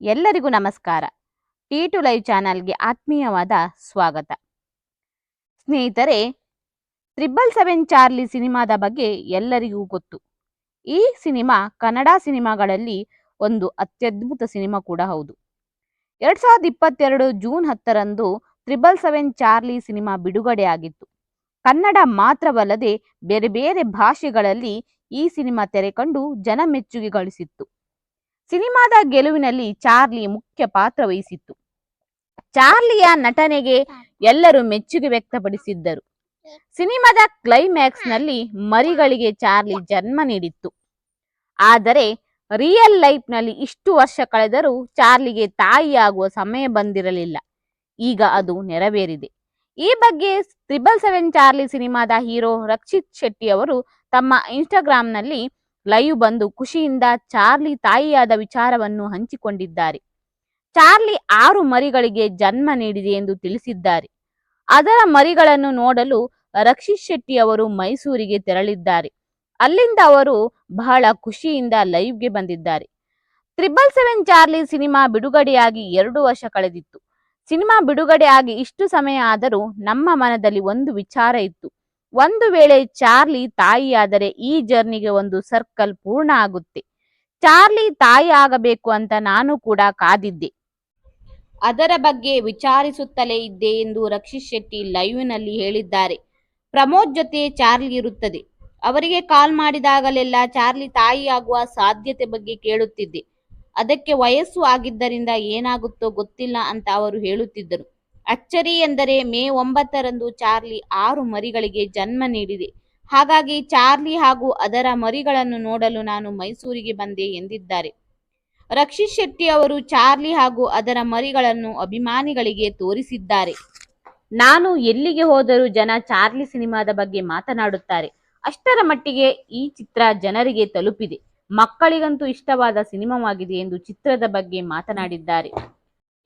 ಎಲ್ಲರಿಗೂ ನಮಸ್ಕಾರ. T to live ಚಾನಲ್ಗೆ ಆತ್ಮೀಯವಾದ ಸ್ವಾಗತ. ಸ್ನೇಹಿತರೆ, ತ್ರಿಬಲ್ ಸೆವೆನ್ ಚಾರ್ಲಿ ಸಿನಿಮಾದ ಬಗ್ಗೆ ಎಲ್ಲರಿಗೂ ಗೊತ್ತು. ಈ ಸಿನಿಮಾ ಕನ್ನಡ ಸಿನಿಮಾಗಳಲ್ಲಿ ಒಂದು ಅತ್ಯದ್ಭುತ ಸಿನಿಮಾ ಕೂಡ ಹೌದು. ಎರಡ್ ಸಾವಿರದ ಇಪ್ಪತ್ತೆರಡು ಜೂನ್ ಹತ್ತರಂದು ತ್ರಿಬಲ್ ಸೆವೆನ್ ಚಾರ್ಲಿ ಸಿನಿಮಾ ಬಿಡುಗಡೆಯಾಗಿತ್ತು ಕನ್ನಡ ಮಾತ್ರವಲ್ಲದೆ ಬೇರೆ ಬೇರೆ ಭಾಷೆಗಳಲ್ಲಿ ಈ ಸಿನಿಮಾ ತೆರೆ ಕಂಡು ಜನ ಮೆಚ್ಚುಗೆ ಗಳಿಸಿತ್ತು. ಸಿನಿಮಾದ ಗೆಲುವಿನಲ್ಲಿ ಚಾರ್ಲಿ ಮುಖ್ಯ ಪಾತ್ರ ವಹಿಸಿತ್ತು. ಚಾರ್ಲಿಯ ನಟನೆಗೆ ಎಲ್ಲರೂ ಮೆಚ್ಚುಗೆ ವ್ಯಕ್ತಪಡಿಸಿದ್ದರು. ಸಿನಿಮಾದ ಕ್ಲೈಮ್ಯಾಕ್ಸ್ನಲ್ಲಿ ಮರಿಗಳಿಗೆ ಚಾರ್ಲಿ ಜನ್ಮ ನೀಡಿತ್ತು. ಆದರೆ ರಿಯಲ್ ಲೈಫ್ನಲ್ಲಿ ಇಷ್ಟು ವರ್ಷ ಕಳೆದರೂ ಚಾರ್ಲಿಗೆ ತಾಯಿಯಾಗುವ ಸಮಯ ಬಂದಿರಲಿಲ್ಲ. ಈಗ ಅದು ನೆರವೇರಿದೆ. ಈ ಬಗ್ಗೆ ತ್ರಿಬಲ್ ಸೆವೆನ್ ಚಾರ್ಲಿ ಸಿನಿಮಾದ ಹೀರೋ ರಕ್ಷಿತ್ ಶೆಟ್ಟಿ ಅವರು ತಮ್ಮ ಇನ್ಸ್ಟಾಗ್ರಾಂನಲ್ಲಿ ಲೈವ್ ಬಂದು ಖುಷಿಯಿಂದ ಚಾರ್ಲಿ ತಾಯಿಯಾದ ವಿಚಾರವನ್ನು ಹಂಚಿಕೊಂಡಿದ್ದಾರೆ. ಚಾರ್ಲಿ ಆರು ಮರಿಗಳಿಗೆ ಜನ್ಮ ನೀಡಿದೆ ಎಂದು ತಿಳಿಸಿದ್ದಾರೆ. ಅದರ ಮರಿಗಳನ್ನು ನೋಡಲು ರಕ್ಷಿತ್ ಶೆಟ್ಟಿ ಅವರು ಮೈಸೂರಿಗೆ ತೆರಳಿದ್ದಾರೆ. ಅಲ್ಲಿಂದ ಅವರು ಬಹಳ ಖುಷಿಯಿಂದ ಲೈವ್ಗೆ ಬಂದಿದ್ದಾರೆ. ತ್ರಿಬಲ್ ಸೆವೆನ್ ಚಾರ್ಲಿ ಸಿನಿಮಾ ಬಿಡುಗಡೆಯಾಗಿ ಎರಡು ವರ್ಷ ಕಳೆದಿತ್ತು. ಸಿನಿಮಾ ಬಿಡುಗಡೆಯಾಗಿ ಇಷ್ಟು ಸಮಯ ಆದರೂ ನಮ್ಮ ಮನದಲ್ಲಿ ಒಂದು ವಿಚಾರ ಇತ್ತು. ಒಂದು ವೇಳೆ ಚಾರ್ಲಿ ತಾಯಿಯಾದರೆ ಈ ಜರ್ನಿಗೆ ಒಂದು ಸರ್ಕಲ್ ಪೂರ್ಣ ಆಗುತ್ತೆ. ಚಾರ್ಲಿ ತಾಯಿ ಆಗಬೇಕು ಅಂತ ನಾನು ಕೂಡ ಕಾದಿದ್ದೆ. ಅದರ ಬಗ್ಗೆ ವಿಚಾರಿಸುತ್ತಲೇ ಇದ್ದೆ ಎಂದು ರಕ್ಷಿತ್ ಶೆಟ್ಟಿ ಲೈವ್ನಲ್ಲಿ ಹೇಳಿದ್ದಾರೆ. ಪ್ರಮೋದ್ ಜೊತೆ ಚಾರ್ಲಿ ಇರುತ್ತದೆ. ಅವರಿಗೆ ಕಾಲ್ ಮಾಡಿದಾಗಲೆಲ್ಲ ಚಾರ್ಲಿ ತಾಯಿಯಾಗುವ ಸಾಧ್ಯತೆ ಬಗ್ಗೆ ಕೇಳುತ್ತಿದ್ದೆ. ಅದಕ್ಕೆ ವಯಸ್ಸು ಆಗಿದ್ದರಿಂದ ಏನಾಗುತ್ತೋ ಗೊತ್ತಿಲ್ಲ ಅಂತ ಅವರು ಹೇಳುತ್ತಿದ್ದರು. ಅಚ್ಚರಿ ಎಂದರೆ ಮೇ ಒಂಬತ್ತರಂದು ಚಾರ್ಲಿ ಆರು ಮರಿಗಳಿಗೆ ಜನ್ಮ ನೀಡಿದೆ. ಹಾಗಾಗಿ ಚಾರ್ಲಿ ಹಾಗೂ ಅದರ ಮರಿಗಳನ್ನು ನೋಡಲು ನಾನು ಮೈಸೂರಿಗೆ ಬಂದೆ ಎಂದಿದ್ದಾರೆ. ರಕ್ಷಿತ್ ಶೆಟ್ಟಿ ಅವರು ಚಾರ್ಲಿ ಹಾಗೂ ಅದರ ಮರಿಗಳನ್ನು ಅಭಿಮಾನಿಗಳಿಗೆ ತೋರಿಸಿದ್ದಾರೆ. ನಾನು ಎಲ್ಲಿಗೆ ಹೋದರೂ ಜನ ಚಾರ್ಲಿ ಸಿನಿಮಾದ ಬಗ್ಗೆ ಮಾತನಾಡುತ್ತಾರೆ. ಅಷ್ಟರ ಮಟ್ಟಿಗೆ ಈ ಚಿತ್ರ ಜನರಿಗೆ ತಲುಪಿದೆ. ಮಕ್ಕಳಿಗಂತೂ ಇಷ್ಟವಾದ ಸಿನಿಮಾವಾಗಿದೆ ಎಂದು ಚಿತ್ರದ ಬಗ್ಗೆ ಮಾತನಾಡಿದ್ದಾರೆ.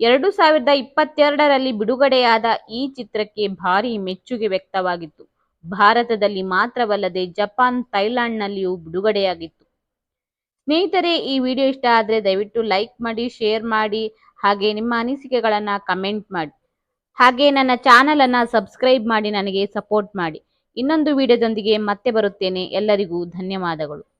ಎರಡು ಸಾವಿರದ ಇಪ್ಪತ್ತೆರಡರಲ್ಲಿ ಬಿಡುಗಡೆಯಾದ ಈ ಚಿತ್ರಕ್ಕೆ ಭಾರಿ ಮೆಚ್ಚುಗೆ ವ್ಯಕ್ತವಾಗಿತ್ತು. ಭಾರತದಲ್ಲಿ ಮಾತ್ರವಲ್ಲದೆ ಜಪಾನ್, ಥೈಲ್ಯಾಂಡ್ನಲ್ಲಿಯೂ ಬಿಡುಗಡೆಯಾಗಿತ್ತು. ಸ್ನೇಹಿತರೆ, ಈ ವಿಡಿಯೋ ಇಷ್ಟ ಆದರೆ ದಯವಿಟ್ಟು ಲೈಕ್ ಮಾಡಿ, ಶೇರ್ ಮಾಡಿ, ಹಾಗೆ ನಿಮ್ಮ ಅನಿಸಿಕೆಗಳನ್ನು ಕಮೆಂಟ್ ಮಾಡಿ. ಹಾಗೆ ನನ್ನ ಚಾನಲನ್ನು ಸಬ್ಸ್ಕ್ರೈಬ್ ಮಾಡಿ, ನನಗೆ ಸಪೋರ್ಟ್ ಮಾಡಿ. ಇನ್ನೊಂದು ವಿಡಿಯೋದೊಂದಿಗೆ ಮತ್ತೆ ಬರುತ್ತೇನೆ. ಎಲ್ಲರಿಗೂ ಧನ್ಯವಾದಗಳು.